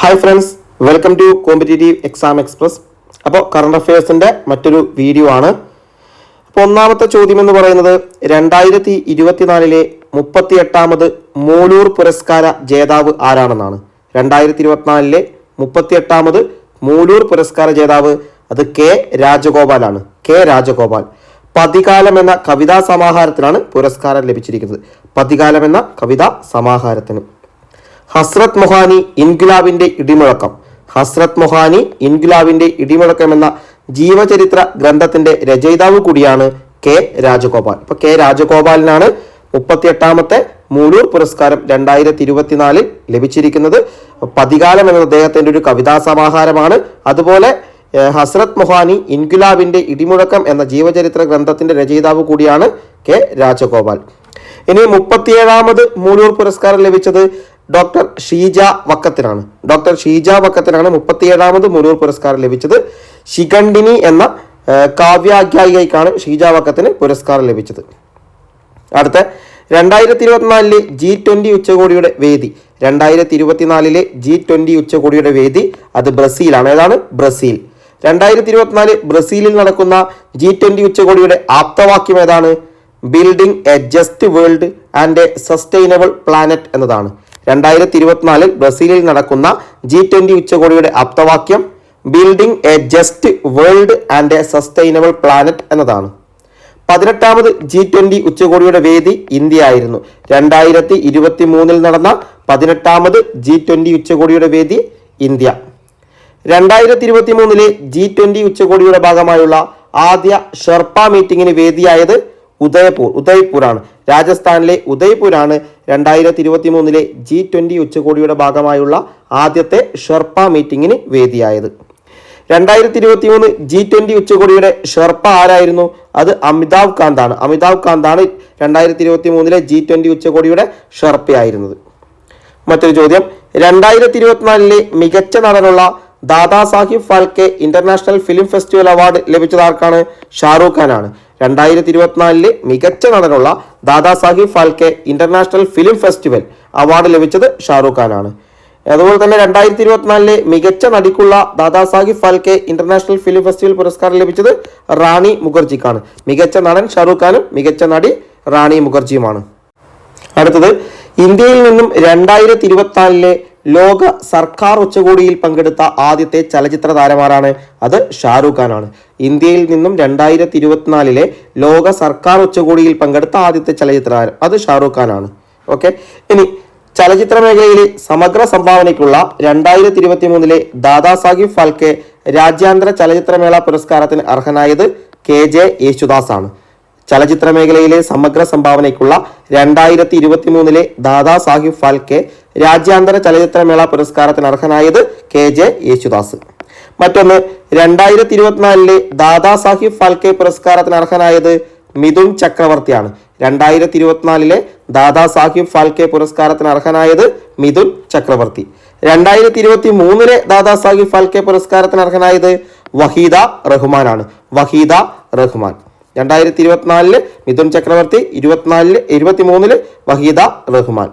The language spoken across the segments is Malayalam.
Hi friends welcome to competitive exam express അപ്പോൾ കറണ്ട് അഫയേഴ്സിന്റെ മറ്റൊരു വീഡിയോ ആണ്. അപ്പോൾ ഒന്നാമത്തെ ചോദ്യം എന്ന് പറയുന്നത് രണ്ടായിരത്തി ഇരുപത്തിനാലിലെ മുപ്പത്തി എട്ടാമത് മൂലൂർ പുരസ്കാര ജേതാവ് ആരാണെന്നാണ്. രണ്ടായിരത്തി ഇരുപത്തിനാലിലെ മുപ്പത്തി എട്ടാമത് മൂലൂർ പുരസ്കാര ജേതാവ് അത് കെ രാജഗോപാലാണ്. കെ രാജഗോപാൽ. പതികാലം എന്ന കവിതാ സമാഹാരത്തിനാണ് പുരസ്കാരം ലഭിച്ചിരിക്കുന്നത്. പതികാലം എന്ന കവിതാ സമാഹാരത്തിന്. ഹസ്രത് മൊഹാനി ഇൻഗുലാബിന്റെ ഇടിമുഴക്കം. ഹസ്രത് മൊഹാനി ഇൻഗുലാബിന്റെ ഇടിമുഴക്കം എന്ന ജീവചരിത്ര ഗ്രന്ഥത്തിന്റെ രചയിതാവ് കൂടിയാണ് കെ രാജഗോപാൽ. ഇപ്പൊ കെ രാജഗോപാലിനാണ് മുപ്പത്തിയെട്ടാമത്തെ മൂലൂർ പുരസ്കാരം രണ്ടായിരത്തി ഇരുപത്തിനാലിൽ ലഭിച്ചിരിക്കുന്നത്. പതികാലം എന്ന അദ്ദേഹത്തിന്റെ ഒരു കവിതാ സമാഹാരമാണ് അതുപോലെ ഹസ്രത് മൊഹാനി ഇൻഗുലാബിന്റെ ഇടിമുഴക്കം എന്ന ജീവചരിത്ര ഗ്രന്ഥത്തിന്റെ രചയിതാവ് കൂടിയാണ് കെ രാജഗോപാൽ. ഇനി മുപ്പത്തിയേഴാമത് മൂലൂർ പുരസ്കാരം ലഭിച്ചത് ഡോക്ടർ ഷീജ വക്കത്തിനാണ്. ഡോക്ടർ ഷീജ വക്കത്തിനാണ് മുപ്പത്തിയേഴാമത് മുനൂർ പുരസ്കാരം ലഭിച്ചത്. ശിഖണ്ഡിനി എന്ന കാവ്യാഖ്യായികയ്ക്കാണ് ഷീജ വക്കത്തിന് പുരസ്കാരം ലഭിച്ചത്. അടുത്ത രണ്ടായിരത്തി ഇരുപത്തിനാലിലെ ജി ട്വന്റി ഉച്ചകോടിയുടെ വേദി. രണ്ടായിരത്തി ഇരുപത്തിനാലിലെ ജി ട്വന്റി ഉച്ചകോടിയുടെ വേദി അത് ബ്രസീലാണ്. ഏതാണ്? ബ്രസീൽ. രണ്ടായിരത്തി ഇരുപത്തിനാല് ബ്രസീലിൽ നടക്കുന്ന ജി ട്വന്റി ഉച്ചകോടിയുടെ ആപ്തവാക്യം ഏതാണ്? Building a just world and a sustainable planet എന്നതാണ്. രണ്ടായിരത്തി ഇരുപത്തിനാലിൽ ബ്രസീലിൽ നടക്കുന്ന ജി ട്വന്റി ഉച്ചകോടിയുടെ അപ്തവാക്യം building a just world and a sustainable planet എന്നതാണ്. പതിനെട്ടാമത് ജി ട്വന്റി ഉച്ചകോടിയുടെ വേദി ഇന്ത്യ ആയിരുന്നു രണ്ടായിരത്തി ഇരുപത്തി മൂന്നിൽ നടന്ന പതിനെട്ടാമത് ജി ട്വന്റി ഉച്ചകോടിയുടെ വേദി ഇന്ത്യ. രണ്ടായിരത്തി ഇരുപത്തി മൂന്നിലെ ജി ട്വന്റി ഉച്ചകോടിയുടെ ഭാഗമായുള്ള ആദ്യ ഷെർപ്പ മീറ്റിംഗിന് വേദിയായത് ഉദയപൂർ ഉദയ്പൂരാണ്. രാജസ്ഥാനിലെ ഉദയ്പൂരാണ് രണ്ടായിരത്തി ഇരുപത്തി മൂന്നിലെ ജി ട്വന്റി ഉച്ചകോടിയുടെ ഭാഗമായുള്ള ആദ്യത്തെ ഷെർപ്പ മീറ്റിംഗിന് വേദിയായത്. രണ്ടായിരത്തി ഇരുപത്തി മൂന്ന് ജി ട്വന്റി ഉച്ചകോടിയുടെ ഷെർപ്പ ആരായിരുന്നു? അത് അമിതാഭ് കാന്താണ്. അമിതാഭ് കാന്താണ് രണ്ടായിരത്തി ഇരുപത്തി മൂന്നിലെ ജി ട്വന്റി ഉച്ചകോടിയുടെ ഷെർപ്പയായിരുന്നത്. മറ്റൊരു ചോദ്യം. രണ്ടായിരത്തി ഇരുപത്തിനാലിലെ മികച്ച നടനുള്ള Dada Sahib Phalke international film festival award ലഭിച്ചത് ആർക്കാണ്? ഷാറൂഖ് ഖാനാണ്. രണ്ടായിരത്തി ഇരുപത്തിനാലിലെ മികച്ച നടനുള്ള Dada Sahib Phalke international film festival award ലഭിച്ചത് ഷാറൂഖ് ഖാനാണ്. അതുപോലെ തന്നെ രണ്ടായിരത്തി ഇരുപത്തിനാലിലെ മികച്ച നടിക്കുള്ള Dadasaheb Phalke international film festival പുരസ്കാരം ലഭിച്ചത് റാണി മുഖർജിക്കാണ്. മികച്ച നടൻ ഷാറൂഖ് ഖാനും മികച്ച നടി റാണി മുഖർജിയുമാണ്. അടുത്തത് ഇന്ത്യയിൽ നിന്നും രണ്ടായിരത്തി ഇരുപത്തിനാലിലെ ലോക സർക്കാർ ഉച്ചകോടിയിൽ പങ്കെടുത്ത ആദ്യത്തെ ചലച്ചിത്ര താരമാരാണ് അത് ഷാറൂഖ് ഖാനാണ്. ഇന്ത്യയിൽ നിന്നും രണ്ടായിരത്തി ഇരുപത്തിനാലിലെ ലോക സർക്കാർ ഉച്ചകോടിയിൽ പങ്കെടുത്ത ആദ്യത്തെ ചലച്ചിത്ര താരം അത് ഷാറൂഖ് ഖാനാണ്. ഓക്കെ? ഇനി ചലച്ചിത്ര മേഖലയിലെ സമഗ്ര സംഭാവനയ്ക്കുള്ള രണ്ടായിരത്തി ഇരുപത്തി മൂന്നിലെ ദാദാ സാഹിബ് ഫാൽക്കെ രാജ്യാന്തര ചലച്ചിത്രമേള പുരസ്കാരത്തിന് അർഹനായത് കെ ജെ യേശുദാസ് ആണ് ചലച്ചിത്ര മേഖലയിലെ സമഗ്ര സംഭാവനയ്ക്കുള്ള രണ്ടായിരത്തി ഇരുപത്തി മൂന്നിലെ ദാദാ സാഹിബ് ഫാൽക്കെ രാജ്യാന്തര ചലച്ചിത്രമേള പുരസ്കാരത്തിന് അർഹനായത് കെ ജെ യേശുദാസ്. മറ്റൊന്ന് രണ്ടായിരത്തി ഇരുപത്തിനാലിലെ ദാദാ സാഹിബ് ഫാൽക്കെ പുരസ്കാരത്തിന് അർഹനായത് മിഥുൻ ചക്രവർത്തിയാണ്. രണ്ടായിരത്തി ഇരുപത്തിനാലിലെ ദാദാ സാഹിബ് ഫാൽക്കെ പുരസ്കാരത്തിന് അർഹനായത് മിഥുൻ ചക്രവർത്തി. രണ്ടായിരത്തി ഇരുപത്തി മൂന്നിലെ ദാദാ സാഹിബ് ഫാൽക്കെ പുരസ്കാരത്തിന് അർഹനായത് വഹീദ റഹ്മാനാണ്. വഹീദ റഹ്മാൻ. രണ്ടായിരത്തി ഇരുപത്തിനാലിൽ മിഥുൻ ചക്രവർത്തി ഇരുപത്തിനാലിൽ ഇരുപത്തി മൂന്നിൽ വഹീദ റഹ്മാൻ.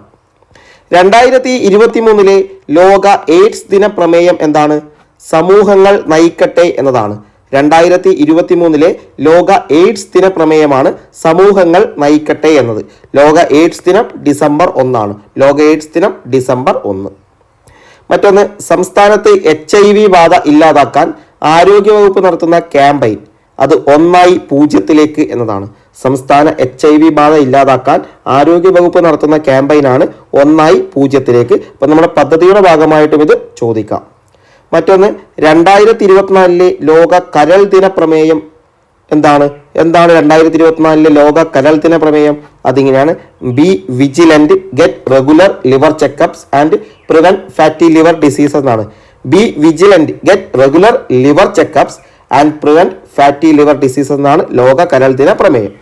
രണ്ടായിരത്തി ഇരുപത്തി മൂന്നിലെ ലോക എയ്ഡ്സ് ദിന പ്രമേയം എന്താണ്? സമൂഹങ്ങൾ നയിക്കട്ടെ എന്നതാണ്. രണ്ടായിരത്തി ഇരുപത്തി മൂന്നിലെ ലോക എയ്ഡ്സ് ദിന പ്രമേയമാണ് സമൂഹങ്ങൾ നയിക്കട്ടെ എന്നത്. ലോക എയ്ഡ്സ് ദിനം ഡിസംബർ ഒന്നാണ്. ലോക എയ്ഡ്സ് ദിനം ഡിസംബർ ഒന്ന്. മറ്റൊന്ന് സംസ്ഥാനത്ത് എച്ച് ഐ വി ബാധ ഇല്ലാതാക്കാൻ ആരോഗ്യവകുപ്പ് നടത്തുന്ന ക്യാമ്പയിൻ. അത് ഒന്നായി പൂജ്യത്തിലേക്ക് എന്നതാണ്. സംസ്ഥാന എച്ച് ഐ വി ബാധ ഇല്ലാതാക്കാൻ ആരോഗ്യവകുപ്പ് നടത്തുന്ന ക്യാമ്പയിനാണ് ഒന്നായി പൂജ്യത്തിലേക്ക്. അപ്പം നമ്മുടെ പദ്ധതിയുടെ ഭാഗമായിട്ടും ഇത് ചോദിക്കാം. മറ്റൊന്ന് രണ്ടായിരത്തി ഇരുപത്തിനാലിലെ ലോക കരൾ ദിന പ്രമേയം എന്താണ്? എന്താണ് രണ്ടായിരത്തി ഇരുപത്തിനാലിലെ ലോക കരൾ ദിന പ്രമേയം? അതിങ്ങനെയാണ്. Be vigilant get regular liver checkups and prevent fatty liver disease എന്നാണ്. Be vigilant get regular liver checkups and prevent fatty liver disease എന്നാണ് ലോക കരൾ ദിന പ്രമേയം.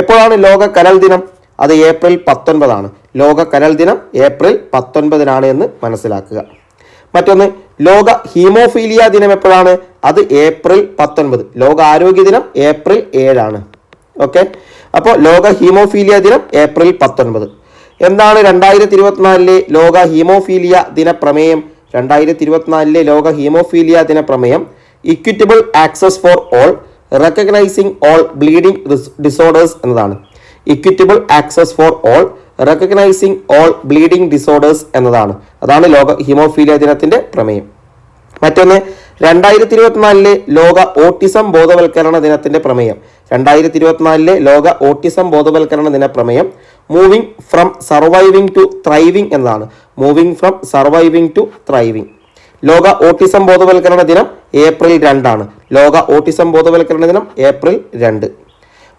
എപ്പോഴാണ് ലോക കരൾ ദിനം? അത് ഏപ്രിൽ പത്തൊൻപതാണ്. ലോക കരൾ ദിനം ഏപ്രിൽ പത്തൊൻപതിനാണ് എന്ന് മനസ്സിലാക്കുക. മറ്റൊന്ന് ലോക ഹീമോഫീലിയ ദിനം എപ്പോഴാണ്? അത് ഏപ്രിൽ പത്തൊൻപത്. ലോക ആരോഗ്യ ദിനം ഏപ്രിൽ ഏഴാണ്. ഓക്കെ? അപ്പോൾ ലോക ഹീമോഫീലിയ ദിനം ഏപ്രിൽ പത്തൊൻപത്. എന്താണ് രണ്ടായിരത്തി ഇരുപത്തിനാലിലെ ലോക ഹീമോഫീലിയ ദിന പ്രമേയം? രണ്ടായിരത്തി ഇരുപത്തിനാലിലെ ലോക ഹീമോഫീലിയ ദിന പ്രമേയം equitable access for all recognising all bleeding disorders എന്നതാണ്. Equitable access for all recognising all bleeding disorders എന്നതാണ്. അതാണ് ലോക ഹിമോഫീലിയ ദിനത്തിന്റെ പ്രമേയം. മറ്റൊന്ന് രണ്ടായിരത്തി ഇരുപത്തിനാലിലെ ലോക ഓട്ടിസം ബോധവൽക്കരണ ദിനത്തിന്റെ പ്രമേയം. രണ്ടായിരത്തി ഇരുപത്തിനാലിലെ ലോക ഓട്ടിസം ബോധവൽക്കരണ ദിന പ്രമേയം. Moving from surviving to thriving എന്നതാണ് moving from surviving to thriving ലോക ഓട്ടിസം ബോധവൽക്കരണ ദിനം ഏപ്രിൽ രണ്ടാണ്. ലോക ഓട്ടിസം ബോധവൽക്കരണ ദിനം ഏപ്രിൽ രണ്ട്.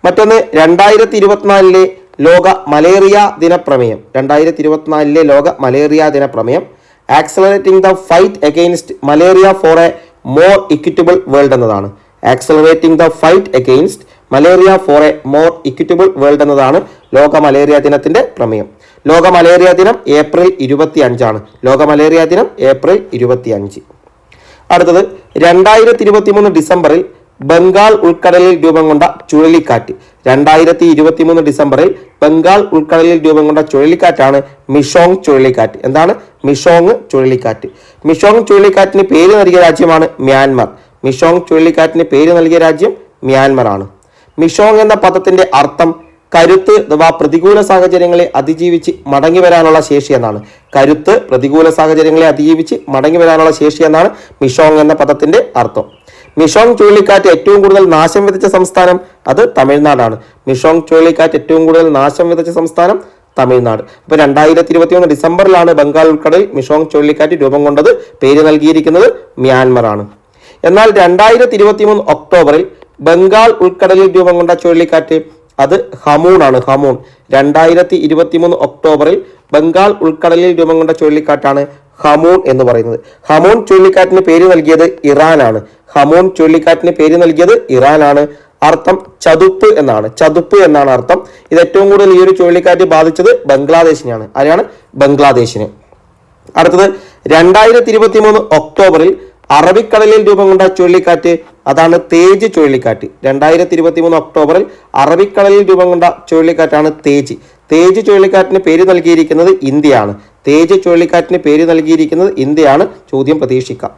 മറ്റൊന്ന് രണ്ടായിരത്തി ഇരുപത്തിനാലിലെ ലോക മലേറിയ ദിനപ്രമേയം. രണ്ടായിരത്തി ഇരുപത്തിനാലിലെ ലോക malaria ദിനപ്രമേയം. Accelerating the fight against malaria for a more equitable world എന്നതാണ്. Accelerating the fight against malaria for a more equitable world എന്നതാണ് ലോക മലേറിയ ദിനത്തിന്റെ പ്രമേയം. ലോക മലേറിയ ദിനം ഏപ്രിൽ ഇരുപത്തി അഞ്ചാണ് ലോക മലേറിയ ദിനം ഏപ്രിൽ ഇരുപത്തി അഞ്ച് അടുത്തത് രണ്ടായിരത്തി ഇരുപത്തി മൂന്ന് ഡിസംബറിൽ ബംഗാൾ ഉൾക്കടലിൽ രൂപം കൊണ്ട ചുഴലിക്കാറ്റ്. രണ്ടായിരത്തി ഇരുപത്തി മൂന്ന് ഡിസംബറിൽ ബംഗാൾ ഉൾക്കടലിൽ രൂപം കൊണ്ട ചുഴലിക്കാറ്റാണ് മിഷോങ് ചുഴലിക്കാറ്റ്. എന്താണ്? മിഷോങ് ചുഴലിക്കാറ്റ്. മിഷോങ് ചുഴലിക്കാറ്റിന് പേര് നൽകിയ രാജ്യമാണ് മ്യാൻമർ. മിഷോങ് ചുഴലിക്കാറ്റിന് പേര് നൽകിയ രാജ്യം മ്യാൻമർ ആണ് മിഷോങ് എന്ന പദത്തിന്റെ അർത്ഥം കരുത്ത് അഥവാ പ്രതികൂല സാഹചര്യങ്ങളെ അതിജീവിച്ച് മടങ്ങി വരാനുള്ള ശേഷി എന്നാണ്. കരുത്ത് പ്രതികൂല സാഹചര്യങ്ങളെ അതിജീവിച്ച് മടങ്ങി വരാനുള്ള ശേഷി എന്നാണ് മിഷോങ് എന്ന പദത്തിന്റെ അർത്ഥം. മിഷോങ് ചുഴലിക്കാറ്റ് ഏറ്റവും കൂടുതൽ നാശം വിതച്ച സംസ്ഥാനം അത് തമിഴ്നാടാണ്. മിഷോങ് ചുഴലിക്കാറ്റ് ഏറ്റവും കൂടുതൽ നാശം വിതച്ച സംസ്ഥാനം തമിഴ്നാട്. അപ്പോൾ രണ്ടായിരത്തി ഇരുപത്തി ഒന്ന് ഡിസംബറിലാണ് ബംഗാൾ ഉൾക്കടൽ മിഷോങ് ചുഴലിക്കാറ്റ് രൂപം കൊണ്ടത്. പേര് നൽകിയിരിക്കുന്നത് മ്യാൻമർ ആണ് എന്നാൽ രണ്ടായിരത്തി ഇരുപത്തി മൂന്ന് ഒക്ടോബറിൽ ബംഗാൾ ഉൾക്കടലിൽ രൂപം കൊണ്ട ചുഴലിക്കാറ്റ് അത് ഹമൂൺ ആണ് ഹമൂൺ. രണ്ടായിരത്തി ഇരുപത്തി മൂന്ന് ഒക്ടോബറിൽ ബംഗാൾ ഉൾക്കടലിൽ രൂപം കൊണ്ട ചുഴലിക്കാറ്റാണ് ഹമൂൺ എന്ന് പറയുന്നത്. ഹമൂൺ ചുഴലിക്കാറ്റിന് പേര് നൽകിയത് ഇറാനാണ് ഹമൂൺ ചുഴലിക്കാറ്റിന് പേര് നൽകിയത് ഇറാനാണ് അർത്ഥം ചതുപ്പ് എന്നാണ്. ചതുപ്പ് എന്നാണ് അർത്ഥം. ഇത് ഏറ്റവും കൂടുതൽ ഈ ഒരു ചുഴലിക്കാറ്റ് ബാധിച്ചത് ബംഗ്ലാദേശിനെയാണ്. ആരെയാണ്? ബംഗ്ലാദേശിന്. അടുത്തത് രണ്ടായിരത്തി ഇരുപത്തി മൂന്ന് ഒക്ടോബറിൽ അറബിക്കടലിൽ രൂപം കൊണ്ട ചുഴലിക്കാറ്റ് അതാണ് തേജ് ചുഴലിക്കാറ്റ്. രണ്ടായിരത്തി ഇരുപത്തി മൂന്ന് ഒക്ടോബറിൽ അറബിക്കടലിൽ രൂപം കൊണ്ട ചുഴലിക്കാറ്റാണ് തേജ്. തേജ് ചുഴലിക്കാറ്റിന് പേര് നൽകിയിരിക്കുന്നത് ഇന്ത്യയാണ്. തേജ് ചുഴലിക്കാറ്റിന് പേര് നൽകിയിരിക്കുന്നത് ഇന്ത്യയാണ് ചോദ്യം പ്രതീക്ഷിക്കാം.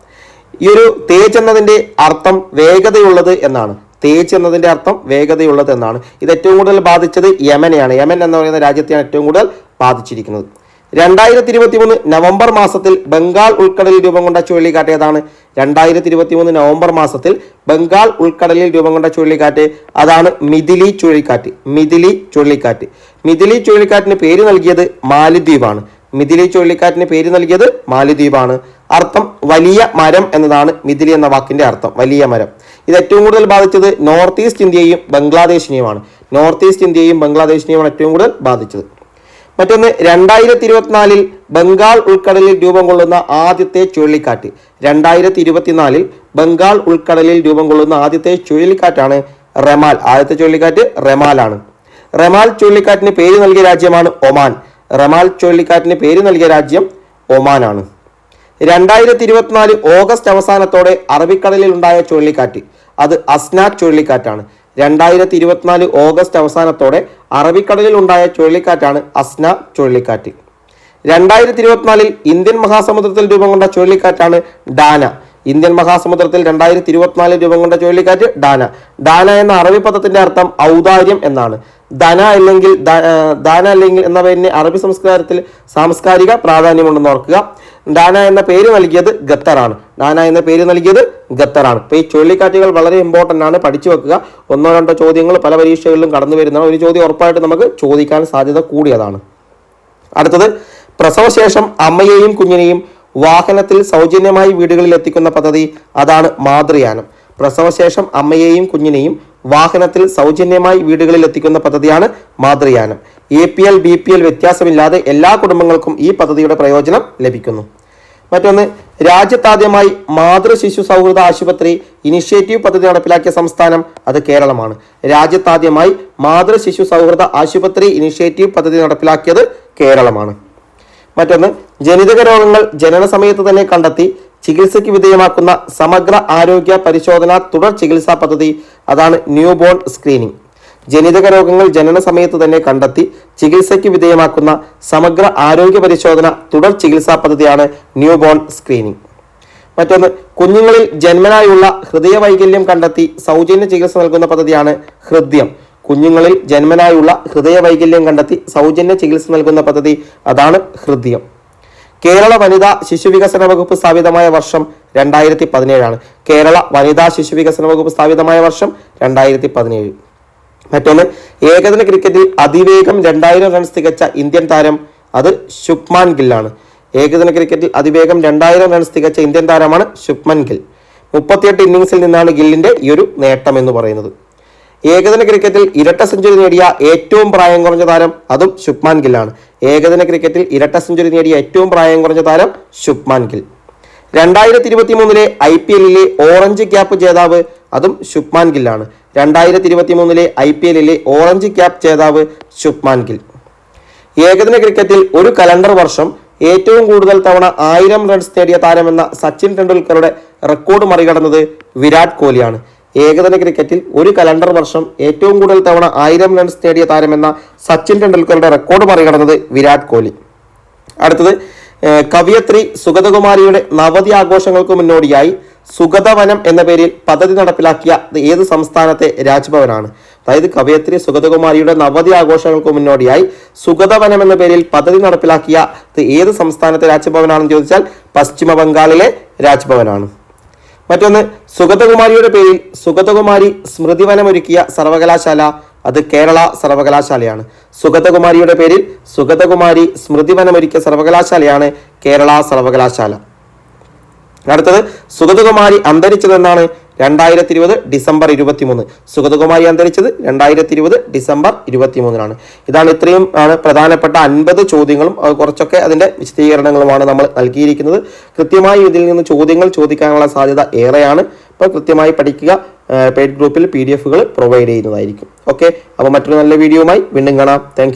ഈ ഒരു തേജ് എന്നതിന്റെ അർത്ഥം വേഗതയുള്ളത് എന്നാണ്. തേജ് എന്നതിന്റെ അർത്ഥം വേഗതയുള്ളത് എന്നാണ്. ഇത് ഏറ്റവും കൂടുതൽ ബാധിച്ചത് യമനെയാണ്. യമൻ എന്ന് പറയുന്ന രാജ്യത്തെയാണ് ഏറ്റവും കൂടുതൽ ബാധിച്ചിരിക്കുന്നത്. രണ്ടായിരത്തി ഇരുപത്തി മൂന്ന് നവംബർ മാസത്തിൽ ബംഗാൾ ഉൾക്കടലിൽ രൂപം കൊണ്ട ചുഴലിക്കാറ്റ് ഏതാണ്? രണ്ടായിരത്തി ഇരുപത്തി മൂന്ന് നവംബർ മാസത്തിൽ ബംഗാൾ ഉൾക്കടലിൽ രൂപം കൊണ്ട ചുഴലിക്കാറ്റ് അതാണ് മിഥിലി ചുഴലിക്കാറ്റ്. മിഥിലി ചുഴലിക്കാറ്റ്. മിഥിലി ചുഴലിക്കാറ്റിന് പേര് നൽകിയത് മാലിദ്വീപാണ്. മിഥിലി ചുഴലിക്കാറ്റിന് പേര് നൽകിയത് മാലിദ്വീപാണ്. അർത്ഥം വലിയ മരം എന്നതാണ് മിഥിലി എന്ന വാക്കിന്റെ അർത്ഥം വലിയ മരം. ഇത് ഏറ്റവും കൂടുതൽ ബാധിച്ചത് നോർത്ത് ഈസ്റ്റ് ഇന്ത്യയും ബംഗ്ലാദേശിനെയുമാണ്. നോർത്ത് ഈസ്റ്റ് ഇന്ത്യയും ബംഗ്ലാദേശിനെയുമാണ് ഏറ്റവും കൂടുതൽ ബാധിച്ചത്. മറ്റൊന്ന് രണ്ടായിരത്തി ഇരുപത്തിനാലിൽ ബംഗാൾ ഉൾക്കടലിൽ രൂപം കൊള്ളുന്ന ആദ്യത്തെ ചുഴലിക്കാറ്റ്. രണ്ടായിരത്തി ഇരുപത്തിനാലിൽ ബംഗാൾ ഉൾക്കടലിൽ രൂപം കൊള്ളുന്ന ആദ്യത്തെ ചുഴലിക്കാറ്റാണ് റെമാൽ. ആദ്യത്തെ ചുഴലിക്കാറ്റ് റെമാലാണ്. റെമാൽ ചുഴലിക്കാറ്റിന് പേര് നൽകിയ രാജ്യമാണ് ഒമാൻ. റെമാൽ ചുഴലിക്കാറ്റിന് പേര് നൽകിയ രാജ്യം ഒമാനാണ്. രണ്ടായിരത്തി ഇരുപത്തിനാല് ഓഗസ്റ്റ് അവസാനത്തോടെ അറബിക്കടലിൽ ഉണ്ടായ ചുഴലിക്കാറ്റ്. അത് അസ്ന ചുഴലിക്കാറ്റാണ്. രണ്ടായിരത്തി ഇരുപത്തിനാല് ഓഗസ്റ്റ് അവസാനത്തോടെ അറബിക്കടലിൽ ഉണ്ടായ ചുഴലിക്കാറ്റാണ് അസ്ന ചുഴലിക്കാറ്റ്. രണ്ടായിരത്തി ഇരുപത്തിനാലിൽ ഇന്ത്യൻ മഹാസമുദ്രത്തിൽ രൂപം കൊണ്ട ചുഴലിക്കാറ്റാണ് ഡാന. ഇന്ത്യൻ മഹാസമുദ്രത്തിൽ രണ്ടായിരത്തി ഇരുപത്തിനാലിൽ രൂപം കൊണ്ട ചുഴലിക്കാറ്റ് ഡാന. ഡാന എന്ന അറബി പദത്തിന്റെ അർത്ഥം ഔദാര്യം എന്നാണ്. ധന അല്ലെങ്കിൽ ദാന അല്ലെങ്കിൽ എന്ന പേരിന് അറബി സംസ്കാരത്തിൽ സാംസ്കാരിക പ്രാധാന്യമുണ്ടെന്ന് ഓർക്കുക. ഡാന എന്ന പേര് നൽകിയത് ഖത്തറാണ്. ഡാന എന്ന പേര് നൽകിയത് ഖത്തറാണ്. അപ്പോൾ ഈ ചുഴലിക്കാറ്റുകൾ വളരെ ഇമ്പോർട്ടന്റ് ആണ്. പഠിച്ചു വെക്കുക. ഒന്നോ രണ്ടോ ചോദ്യങ്ങൾ പല പരീക്ഷകളിലും കടന്നു വരുന്നതാണ്. ഒരു ചോദ്യം ഉറപ്പായിട്ട് നമുക്ക് ചോദിക്കാൻ സാധ്യത കൂടിയതാണ്. അടുത്തത് പ്രസവശേഷം അമ്മയെയും കുഞ്ഞിനെയും വാഹനത്തിൽ സൗജന്യമായി വീടുകളിൽ എത്തിക്കുന്ന പദ്ധതി അതാണ് മാതൃയാനം. പ്രസവശേഷം അമ്മയെയും കുഞ്ഞിനെയും വാഹനത്തിൽ സൗജന്യമായി വീടുകളിൽ എത്തിക്കുന്ന പദ്ധതിയാണ് Mathruyanam. A P L B P L വ്യത്യാസമില്ലാതെ എല്ലാ കുടുംബങ്ങൾക്കും ഈ പദ്ധതിയുടെ പ്രയോജനം ലഭിക്കുന്നു. മറ്റൊന്ന് രാജ്യത്താദ്യമായി മാതൃ ശിശു സൗഹൃദ ആശുപത്രി ഇനിഷ്യേറ്റീവ് പദ്ധതി നടപ്പിലാക്കിയ സംസ്ഥാനം അത് കേരളമാണ്. രാജ്യത്താദ്യമായി മാതൃ ശിശു സൗഹൃദ ആശുപത്രി ഇനിഷ്യേറ്റീവ് പദ്ധതി നടപ്പിലാക്കിയത് കേരളമാണ്. മറ്റൊന്ന് ജനിതക രോഗങ്ങൾ ജനന സമയത്ത് തന്നെ കണ്ടെത്തി ചികിത്സയ്ക്ക് വിധേയമാക്കുന്ന സമഗ്ര ആരോഗ്യ പരിശോധന തുടർ ചികിത്സാ പദ്ധതി അതാണ് ന്യൂബോൺ സ്ക്രീനിംഗ്. ജനിതക രോഗങ്ങൾ ജനന സമയത്ത് തന്നെ കണ്ടെത്തി ചികിത്സയ്ക്ക് വിധേയമാക്കുന്ന സമഗ്ര ആരോഗ്യ പരിശോധന തുടർ ചികിത്സാ പദ്ധതിയാണ് ന്യൂബോൺ സ്ക്രീനിംഗ്. മറ്റൊന്ന് കുഞ്ഞുങ്ങളിൽ ജന്മനായുള്ള ഹൃദയവൈകല്യം കണ്ടെത്തി സൗജന്യ ചികിത്സ നൽകുന്ന പദ്ധതിയാണ് ഹൃദ്യം. കുഞ്ഞുങ്ങളിൽ ജന്മനായുള്ള ഹൃദയവൈകല്യം കണ്ടെത്തി സൗജന്യ ചികിത്സ നൽകുന്ന പദ്ധതി അതാണ് ഹൃദ്യം. കേരള വനിതാ ശിശു വികസന വകുപ്പ് സ്ഥാപിതമായ വർഷം രണ്ടായിരത്തി പതിനേഴാണ്. കേരള വനിതാ ശിശു വികസന വകുപ്പ് സ്ഥാപിതമായ വർഷം രണ്ടായിരത്തി പതിനേഴ്. മറ്റൊന്ന് ഏകദിന ക്രിക്കറ്റിൽ അതിവേഗം രണ്ടായിരം റൺസ് തികച്ച ഇന്ത്യൻ താരം അത് ശുഭ്മാൻ ഗില്ലാണ് ഏകദിന ക്രിക്കറ്റിൽ അതിവേഗം രണ്ടായിരം റൺസ് തികച്ച ഇന്ത്യൻ താരമാണ് ശുഭ്മൻ ഗിൽ. മുപ്പത്തിയെട്ട് ഇന്നിംഗ്സിൽ നിന്നാണ് ഗില്ലിന്റെ ഈ ഒരു നേട്ടം എന്ന് പറയുന്നത്. ഏകദിന ക്രിക്കറ്റിൽ ഇരട്ട സെഞ്ചുറി നേടിയ ഏറ്റവും പ്രായം കുറഞ്ഞ താരം അതും ശുഭ്മാൻ ഗില്ലാണ് ഏകദിന ക്രിക്കറ്റിൽ ഇരട്ട സെഞ്ചുറി നേടിയ ഏറ്റവും പ്രായം കുറഞ്ഞ താരം ശുഭ്മാൻ ഗിൽ. രണ്ടായിരത്തി ഇരുപത്തി മൂന്നിലെ ഐ പി എല്ലിലെ ഓറഞ്ച് ക്യാപ്പ് ജേതാവ് അതും ശുഭ്മാൻ ഗില്ലാണ് രണ്ടായിരത്തി ഇരുപത്തി മൂന്നിലെ ഐ പി എല്ലിലെ ഓറഞ്ച് ക്യാപ് ജേതാവ് ശുഭ്മാൻ ഗിൽ. ഏകദിന ക്രിക്കറ്റിൽ ഒരു കലണ്ടർ വർഷം ഏറ്റവും കൂടുതൽ തവണ ആയിരം റൺസ് നേടിയ താരമെന്ന സച്ചിൻ ടെണ്ടുൽക്കറുടെ റെക്കോർഡ് മറികടന്നത് വിരാട് കോഹ്ലിയാണ്. ഏകദിന ക്രിക്കറ്റിൽ ഒരു കലണ്ടർ വർഷം ഏറ്റവും കൂടുതൽ തവണ ആയിരം റൺസ് നേടിയ താരമെന്ന സച്ചിൻ ടെണ്ടുൽക്കറുടെ റെക്കോർഡ് മറികടന്നത് വിരാട് കോഹ്ലി. അടുത്തത് കവിയത്രി സുഗതകുമാരിയുടെ നവതി ആഘോഷങ്ങൾക്ക് മുന്നോടിയായി സുഗതവനം എന്ന പേരിൽ പദ്ധതി നടപ്പിലാക്കിയ ഏത് സംസ്ഥാനത്തെ രാജ്ഭവനാണ്? അതായത് കവയത്രി സുഗതകുമാരിയുടെ നവതി ആഘോഷങ്ങൾക്ക് മുന്നോടിയായി സുഗതവനം എന്ന പേരിൽ പദ്ധതി നടപ്പിലാക്കിയ ഏത് സംസ്ഥാനത്തെ രാജ്ഭവനാണെന്ന് ചോദിച്ചാൽ പശ്ചിമ ബംഗാളിലെ രാജ്ഭവനാണ്. മറ്റൊന്ന് സുഗതകുമാരിയുടെ പേരിൽ സുഗതകുമാരി സ്മൃതിവനമൊരുക്കിയ സർവകലാശാല അത് കേരള സർവകലാശാലയാണ്. സുഗതകുമാരിയുടെ പേരിൽ സുഗതകുമാരി സ്മൃതിവനമൊരുക്കിയ സർവകലാശാലയാണ് കേരള സർവകലാശാല. അടുത്തത് സുഗതകുമാരി അന്തരിച്ചതെന്നാണ് രണ്ടായിരത്തി ഇരുപത് ഡിസംബർ ഇരുപത്തിമൂന്ന്. സുഗതകുമാരി അന്തരിച്ചത് രണ്ടായിരത്തി ഇരുപത് ഡിസംബർ ഇരുപത്തിമൂന്നിനാണ്. ഇതാണ് ഇത്രയും ആണ് പ്രധാനപ്പെട്ട അൻപത് ചോദ്യങ്ങളും. കുറച്ചൊക്കെ അതിന്റെ വിശദീകരണങ്ങളുമാണ് നമ്മൾ നൽകിയിരിക്കുന്നത്. കൃത്യമായി ഇതിൽ നിന്ന് ചോദ്യങ്ങൾ ചോദിക്കാനുള്ള സാധ്യത ഏറെയാണ്. അപ്പോൾ കൃത്യമായി പഠിക്കുക പെയ്ഡ് ഗ്രൂപ്പിൽ പി ഡി എഫുകൾ പ്രൊവൈഡ് ചെയ്യുന്നതായിരിക്കും. ഓക്കെ അപ്പോൾ മറ്റൊരു നല്ല വീഡിയോയുമായി വീണ്ടും കാണാം. താങ്ക്